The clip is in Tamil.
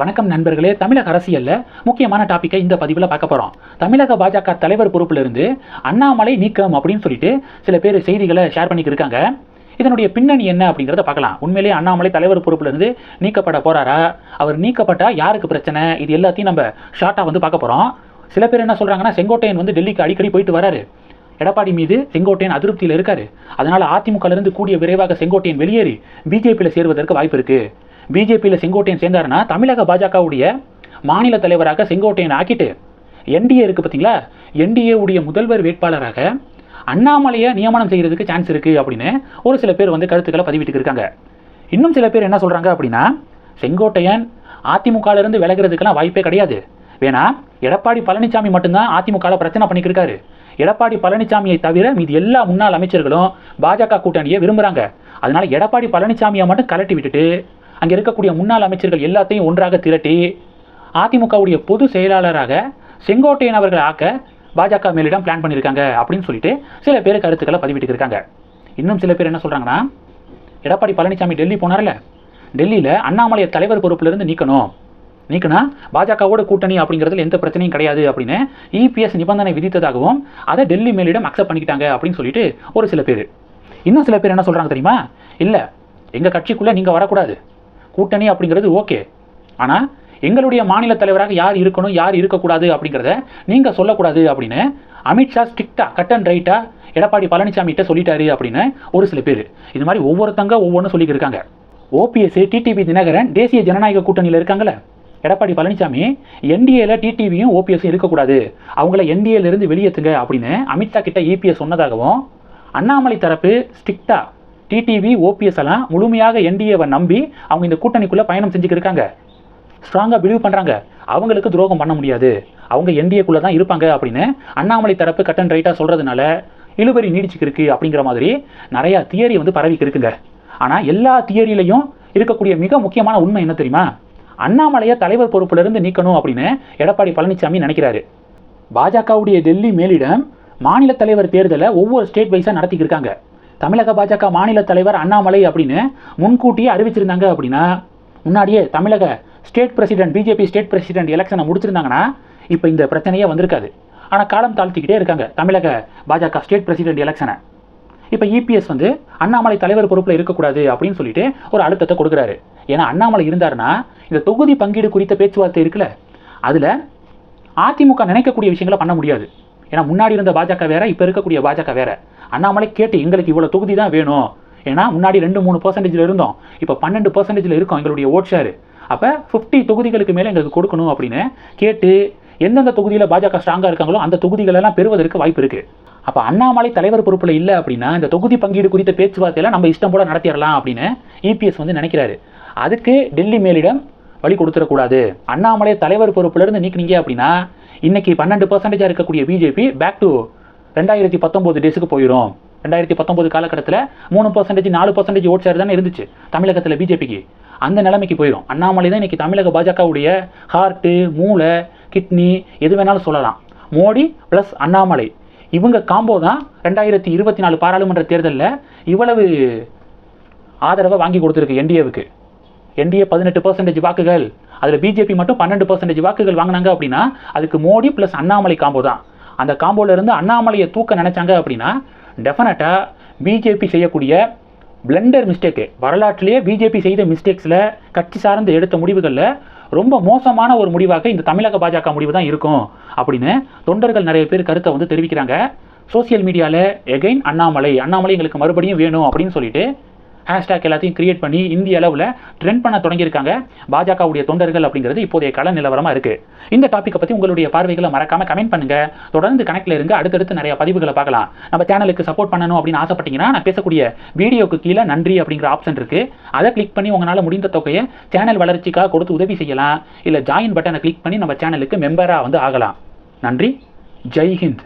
வணக்கம் நண்பர்களே தமிழக அரசியலில் முக்கியமான டாப்பிக்கை இந்த பதிவில் பார்க்க போகிறோம் தமிழக பாஜக தலைவர் பொறுப்பிலிருந்து அண்ணாமலை நீக்கம் அப்படின்னு சொல்லிட்டு சில பேர் செய்திகளை ஷேர் பண்ணிக்கிருக்காங்க இதனுடைய பின்னணி என்ன அப்படிங்கிறத பார்க்கலாம். உண்மையிலேயே அண்ணாமலை தலைவர் பொறுப்பிலிருந்து நீக்கப்பட போறாரா? அவர் நீக்கப்பட்டா யாருக்கு பிரச்சனை? இது எல்லாத்தையும் நம்ம ஷார்ட்டாக வந்து பார்க்க போகிறோம் சில பேர் என்ன சொல்கிறாங்கன்னா செங்கோட்டையன் வந்து டெல்லிக்கு அடிக்கடி போயிட்டு வராரு. எடப்பாடி மீது செங்கோட்டையன் அதிருப்தியில் இருக்காரு. அதனால் அதிமுகலேருந்து கூடிய விரைவாக செங்கோட்டையன் வெளியேறி பிஜேபியில் சேருவதற்கு வாய்ப்பு இருக்குது பிஜேபியில் செங்கோட்டையன் சேர்ந்தாருன்னா தமிழக பாஜகவுடைய மாநில தலைவராக செங்கோட்டையன் ஆக்கிட்டு என்டிஏ இருக்குது பார்த்தீங்களா என்டிஏவுடைய முதல்வர் வேட்பாளராக அண்ணாமலையை நியமனம் செய்கிறதுக்கு சான்ஸ் இருக்குது அப்படின்னு ஒரு சில பேர் வந்து கருத்துக்களை பதிவிட்டு இருக்காங்க. இன்னும் சில பேர் என்ன சொல்கிறாங்க அப்படின்னா செங்கோட்டையன் அதிமுகலேருந்து விலகிறதுக்கெல்லாம் வாய்ப்பே கிடையாது. வேணா எடப்பாடி பழனிசாமி மட்டும்தான் அதிமுகவில் பிரச்சனை பண்ணிக்கிருக்காரு எடப்பாடி பழனிசாமியை தவிர மீதி எல்லா முன்னாள் அமைச்சர்களும் பாஜக கூட்டணியை விரும்புகிறாங்க அதனால எடப்பாடி பழனிசாமியை மட்டும் கலட்டி விட்டுட்டு அங்கே இருக்கக்கூடிய முன்னாள் அமைச்சர்கள் எல்லாத்தையும் ஒன்றாக திரட்டி அதிமுகவுடைய பொது செயலாளராக செங்கோட்டையன் அவர்கள் ஆக்க பாஜக மேலிடம் பிளான் பண்ணியிருக்காங்க அப்படின்னு சொல்லிட்டு சில பேர் கருத்துக்களை பதிவிட்டு இருக்காங்க. இன்னும் சில பேர் என்ன சொல்கிறாங்கன்னா எடப்பாடி பழனிசாமி டெல்லி போனார்ல டெல்லியில் அண்ணாமலையை தலைவர் பொறுப்பிலிருந்து நீக்கணும். நீக்கினா பாஜகவோட கூட்டணி அப்படிங்கிறதுல எந்த பிரச்சனையும் கிடையாது அப்படின்னு இபிஎஸ் நிபந்தனை விதித்ததாகவும் அதை டெல்லி மேலிடம் அக்செப்ட் பண்ணிக்கிட்டாங்க அப்படின்னு சொல்லிட்டு ஒரு சில பேர். இன்னும் சில பேர் என்ன சொல்கிறாங்க தெரியுமா? இல்லை எங்கள் கட்சிக்குள்ளே நீங்கள் வரக்கூடாது. கூட்டணி அப்படிங்கிறது ஓகே. ஆனால் எங்களுடைய மாநில தலைவராக யார் இருக்கணும் யார் இருக்கக்கூடாது அப்படிங்கிறத நீங்கள் சொல்லக்கூடாது அப்படின்னு அமித்ஷா ஸ்ட்ரிக்டாக கட் அண்ட் ரைட்டாக எடப்பாடி பழனிசாமிகிட்ட சொல்லிட்டாரு அப்படின்னு ஒரு சில பேர். இது மாதிரி ஒவ்வொருத்தங்க ஒவ்வொன்றும் சொல்லிக்கிருக்காங்க. ஓபிஎஸ் டிடிவி தினகரன் தேசிய ஜனநாயக கூட்டணியில் இருக்காங்களே எடப்பாடி பழனிசாமி என்டிஏல டிடிவியும் ஓபிஎஸும் இருக்கக்கூடாது. அவங்கள என்டிஏலேருந்து வெளியேற்றுங்க அப்படின்னு அமித்ஷா கிட்ட இபிஎஸ் சொன்னதாகவும் அண்ணாமலை தரப்பு ஸ்ட்ரிக்டாக டிடிவி ஓபிஎஸ் எல்லாம் முழுமையாக என்டிஏவை நம்பி அவங்க இந்த கூட்டணிக்குள்ளே பயணம் செஞ்சுக்கிருக்காங்க ஸ்ட்ராங்காக பிலீவ் பண்ணுறாங்க அவங்களுக்கு துரோகம் பண்ண முடியாது. அவங்க என்டிஏக்குள்ளே தான் இருப்பாங்க அப்படின்னு அண்ணாமலை தரப்பு கட் அண்ட் ரைட்டாக சொல்கிறதுனால இழுபறி நீடிச்சுக்கிருக்கு அப்படிங்கிற மாதிரி நிறையா தியரி வந்து பரவிக்கு இருக்குங்க. ஆனால் எல்லா தியரியிலையும் இருக்கக்கூடிய மிக முக்கியமான உண்மை என்ன தெரியுமா? அண்ணாமலையை தலைவர் பொறுப்பிலிருந்து நீக்கணும் அப்படின்னு எடப்பாடி பழனிசாமி நினைக்கிறாரு. பாஜகவுடைய டெல்லி மேலிடம் மாநில தலைவர் தேர்தலை ஒவ்வொரு ஸ்டேட் வைஸாக நடத்திக்கிருக்காங்க தமிழக பாஜக மாநில தலைவர் அண்ணாமலை அப்படின்னு முன்கூட்டியே அறிவிச்சிருந்தாங்க அப்படின்னா முன்னாடியே தமிழக state president BJP state president எலெக்ஷனை முடிச்சிருந்தாங்கன்னா இப்போ இந்த பிரச்சனையே வந்திருக்காது. ஆனால் காலம் தாழ்த்திக்கிட்டே இருக்காங்க தமிழக பாஜக ஸ்டேட் பிரசிடென்ட் எலெக்ஷனை இப்போ இபிஎஸ் வந்து அண்ணாமலை தலைவர் பொறுப்பில் இருக்கக்கூடாது அப்படின்னு சொல்லிட்டு ஒரு அழுத்தத்தை கொடுக்குறாரு. ஏன்னா அண்ணாமலை இருந்தாருன்னா இந்த தொகுதி பங்கீடு குறித்த பேச்சுவார்த்தை இருக்குல்ல அதில் அதிமுக நினைக்கக்கூடிய விஷயங்களை பண்ண முடியாது. ஏன்னா முன்னாடி இருந்த பாஜக வேற இப்போ இருக்கக்கூடிய பாஜக வேற. அண்ணாமலை கேட்டு எங்களுக்கு இவ்வளோ தொகுதி தான் வேணும். ஏன்னா முன்னாடி ரெண்டு மூணு பர்சன்டேஜில் இருந்தோம். இப்போ பன்னெண்டு பர்சன்டேஜில் இருக்கோம் எங்களுடைய ஓட் ஷேர் அப்போ ஃபிஃப்டி தொகுதிகளுக்கு மேலே எங்களுக்கு கொடுக்கணும் அப்படின்னு கேட்டு எந்தெந்த தொகுதியில் பாஜக ஸ்ட்ராங்காக இருக்காங்களோ அந்த தொகுதிகளெல்லாம் பெறுவதற்கு வாய்ப்பு இருக்குது அப்போ அண்ணாமலை தலைவர் பொறுப்பில் இல்லை அப்படின்னா இந்த தொகுதி பங்கீடு குறித்த பேச்சுவார்த்தையெல்லாம் நம்ம இஷ்டம் போல நடத்திடலாம் அப்படின்னு இபிஎஸ் வந்து நினைக்கிறாரு. அதுக்கு டெல்லி மேலிடம் வழி கொடுத்துடக்கூடாது. அண்ணாமலை தலைவர் பொறுப்பிலிருந்து நீக்கினீங்க அப்படின்னா இன்னைக்கு பன்னெண்டு பர்சன்டேஜாக இருக்கக்கூடிய பிஜேபி பேக் டு ரெண்டாயிரத்தி பத்தொம்போது டேஸுக்கு போயிடும் ரெண்டாயிரத்தி பத்தொம்போது காலகட்டத்தில் மூணு பர்சன்டேஜ் நாலு பர்சன்டேஜ் ஓட் ஷேர் தானே இருந்துச்சு தமிழகத்தில் பிஜேபிக்கு அந்த நிலைமைக்கு போயிடும் அண்ணாமலை தான் இன்றைக்கி தமிழக பாஜகவுடைய ஹார்ட்டு மூளை கிட்னி எது வேணாலும் சொல்லலாம். மோடி ப்ளஸ் அண்ணாமலை. இவங்க காம்போ தான் ரெண்டாயிரத்தி இருபத்தி நாலு பாராளுமன்ற தேர்தலில் இவ்வளவு ஆதரவை வாங்கி கொடுத்துருக்கு என்டிஏவுக்கு என்டிஏ பதினெட்டு பர்சன்டேஜ் வாக்குகள். அதில் பிஜேபி மட்டும் பன்னெண்டு பர்சன்டேஜ் வாக்குகள் வாங்கினாங்க அப்படின்னா அதுக்கு மோடி ப்ளஸ் அண்ணாமலை காம்போ தான். அந்த காம்போல இருந்து அண்ணாமலையை தூக்க நினச்சாங்க அப்படின்னா டெஃபினட்டாக பிஜேபி செய்யக்கூடிய பிளண்டர் மிஸ்டேக்கு வரலாற்றிலேயே பிஜேபி செய்த மிஸ்டேக்ஸில் கட்சி சார்ந்து எடுத்த முடிவுகளில் ரொம்ப மோசமான ஒரு முடிவாக இந்த தமிழக பாஜக முடிவு தான் இருக்கும் அப்படின்னு தொண்டர்கள் நிறைய பேர் கருத்தை வந்து தெரிவிக்கிறாங்க. சோசியல் மீடியாவில் எகைன் அண்ணாமலை அண்ணாமலை எங்களுக்கு மறுபடியும் வேணும் அப்படின்னு சொல்லிட்டு ஹேஷ்டேக் எல்லாத்தையும் கிரியேட் பண்ணி இந்திய அளவில் ட்ரெண்ட் பண்ண தொடங்கியிருக்காங்க. பாஜகவுடைய தொண்டர்கள் அப்படிங்கிறது இப்போதைய கள நிலவரமாக இருக்குது இந்த டாப்பிக்கை பற்றி உங்களுடைய பார்வைகளை மறக்காமல் கமெண்ட் பண்ணுங்கள் தொடர்ந்து கணக்கில் இருங்க. அடுத்தடுத்து நிறைய பதிவுகளை பார்க்கலாம். நம்ம சேனலுக்கு சப்போர்ட் பண்ணணும் அப்படின்னு ஆசைப்பட்டீங்கன்னா நான் பேசக்கூடிய வீடியோக்கு கீழே நன்றி அப்படிங்கிற ஆப்ஷன் இருக்குது அதை கிளிக் பண்ணி உங்களால் முடிந்த தொகையை சேனல் வளர்ச்சிக்காக கொடுத்து உதவி செய்யலாம். இல்லை ஜாயின் பட்டனை கிளிக் பண்ணி நம்ம சேனலுக்கு மெம்பராக வந்து ஆகலாம். நன்றி. ஜெய்ஹிந்த்